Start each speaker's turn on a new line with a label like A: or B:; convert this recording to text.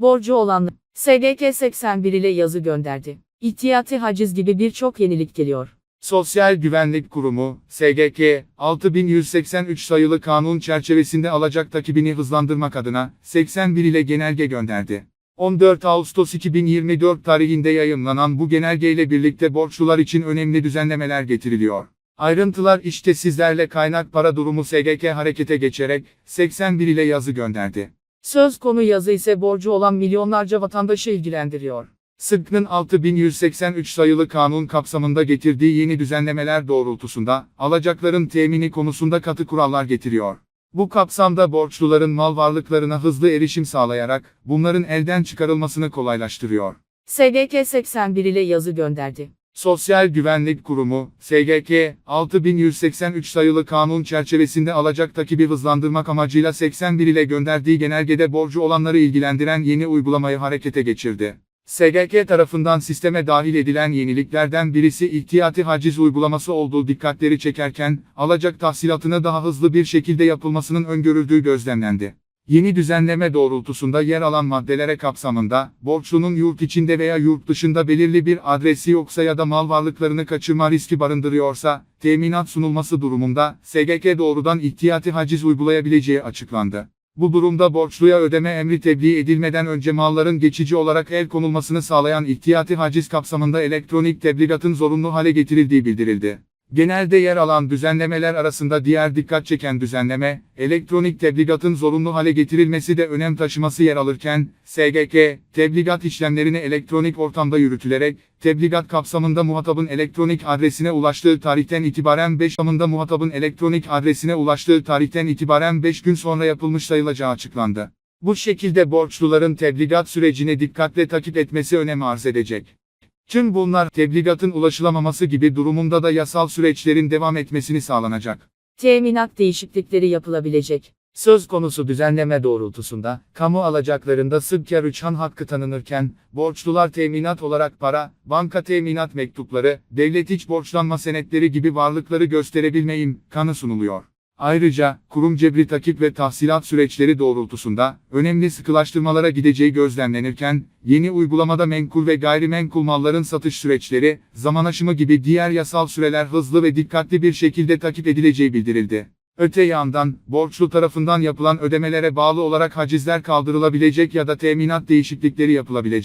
A: Borcu olan SGK 81 ile yazı gönderdi. İhtiyati haciz gibi birçok yenilik geliyor.
B: Sosyal Güvenlik Kurumu, SGK, 6183 sayılı kanun çerçevesinde alacak takibini hızlandırmak adına 81 ile genelge gönderdi. 14 Ağustos 2024 tarihinde yayımlanan bu genelgeyle birlikte borçlular için önemli düzenlemeler getiriliyor. Ayrıntılar işte sizlerle kaynak para durumu SGK harekete geçerek 81 ile yazı gönderdi.
A: Söz konu yazı ise borcu olan milyonlarca vatandaşı ilgilendiriyor.
B: Sıkkın 6183 sayılı kanun kapsamında getirdiği yeni düzenlemeler doğrultusunda, alacakların temini konusunda katı kurallar getiriyor. Bu kapsamda borçluların mal varlıklarına hızlı erişim sağlayarak, bunların elden çıkarılmasını kolaylaştırıyor.
A: SGK 81 ile yazı gönderdi.
B: Sosyal Güvenlik Kurumu, SGK, 6183 sayılı kanun çerçevesinde alacak takibi hızlandırmak amacıyla 81 ile gönderdiği genelgede borcu olanları ilgilendiren yeni uygulamayı harekete geçirdi. SGK tarafından sisteme dahil edilen yeniliklerden birisi ihtiyati haciz uygulaması olduğu dikkatleri çekerken, alacak tahsilatını daha hızlı bir şekilde yapılmasının öngörüldüğü gözlemlendi. Yeni düzenleme doğrultusunda yer alan maddelere kapsamında, borçlunun yurt içinde veya yurt dışında belirli bir adresi yoksa ya da mal varlıklarını kaçırma riski barındırıyorsa, teminat sunulması durumunda, SGK doğrudan ihtiyati haciz uygulayabileceği açıklandı. Bu durumda borçluya ödeme emri tebliğ edilmeden önce malların geçici olarak el konulmasını sağlayan ihtiyati haciz kapsamında elektronik tebligatın zorunlu hale getirildiği bildirildi. Genelde yer alan düzenlemeler arasında diğer dikkat çeken düzenleme, elektronik tebligatın zorunlu hale getirilmesi de önem taşıması yer alırken, SGK, tebligat işlemlerini elektronik ortamda yürütülerek, tebligat kapsamında muhatabın elektronik adresine ulaştığı tarihten itibaren 5 amında muhatabın elektronik adresine ulaştığı tarihten itibaren 5 gün sonra yapılmış sayılacağı açıklandı. Bu şekilde borçluların tebligat sürecini dikkatle takip etmesi önem arz edecek. Tüm bunlar tebligatın ulaşılamaması gibi durumunda da yasal süreçlerin devam etmesini sağlanacak.
A: Teminat değişiklikleri yapılabilecek.
B: Söz konusu düzenleme doğrultusunda, kamu alacaklarında sıkça rüçhan hakkı tanınırken, borçlular teminat olarak para, banka teminat mektupları, devlet iç borçlanma senetleri gibi varlıkları gösterebilme imkanı sunuluyor. Ayrıca, kurum cebri takip ve tahsilat süreçleri doğrultusunda, önemli sıkılaştırmalara gideceği gözlemlenirken, yeni uygulamada menkul ve gayrimenkul malların satış süreçleri, zaman aşımı gibi diğer yasal süreler hızlı ve dikkatli bir şekilde takip edileceği bildirildi. Öte yandan, borçlu tarafından yapılan ödemelere bağlı olarak hacizler kaldırılabilecek ya da teminat değişiklikleri yapılabilecek.